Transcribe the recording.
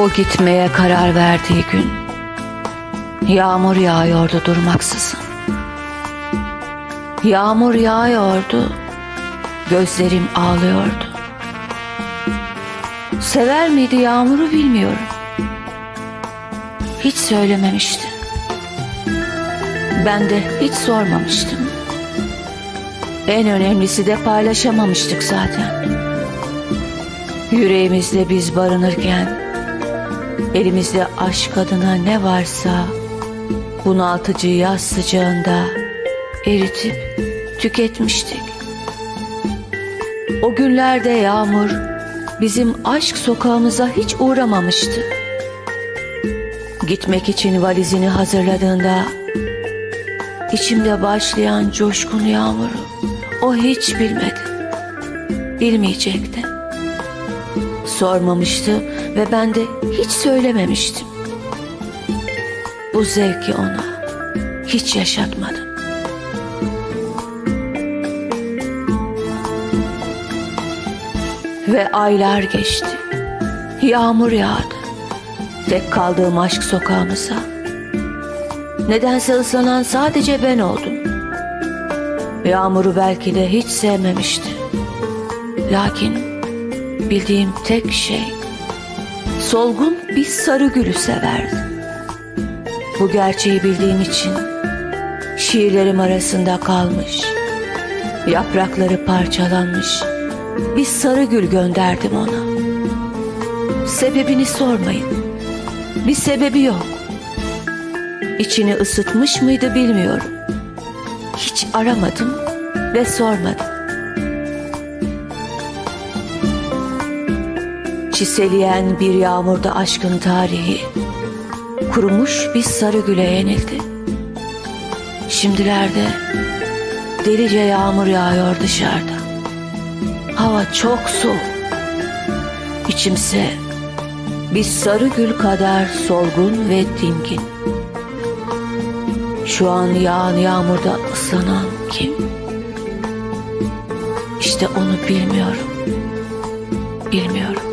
O gitmeye karar verdiği gün yağmur yağıyordu durmaksızın. Yağmur yağıyordu, gözlerim ağlıyordu. Sever miydi yağmuru bilmiyorum. Hiç söylememişti. Ben de hiç sormamıştım. En önemlisi de paylaşamamıştık zaten. Yüreğimizde biz barınırken elimizde aşk adına ne varsa bunaltıcı yaz sıcağında eritip tüketmiştik. O günlerde yağmur bizim aşk sokağımıza hiç uğramamıştı. Gitmek için valizini hazırladığında içimde başlayan coşkun yağmuru o hiç bilmedi. Bilmeyecekti. Sormamıştı ve ben de hiç söylememiştim. Bu zevki ona hiç yaşatmadım. Ve aylar geçti. Yağmur yağdı. Tek kaldığım aşk sokağımıza. Nedense ıslanan sadece ben oldum. Yağmuru belki de hiç sevmemişti. Lakin bildiğim tek şey solgun bir sarı gülü severdi. Bu gerçeği bildiğim için şiirlerim arasında kalmış, yaprakları parçalanmış bir sarı gül gönderdim ona. Sebebini sormayın. Bir sebebi yok. İçini ısıtmış mıydı bilmiyorum. Hiç aramadım ve sormadım. Çiseleyen bir yağmurda aşkın tarihi kurumuş bir sarı güle yenildi. Şimdilerde delice yağmur yağıyor dışarıda. Hava çok soğuk. İçimse bir sarı gül kadar solgun ve dingin. Şu an yağan yağmurda ıslanan kim? İşte onu bilmiyorum. Bilmiyorum.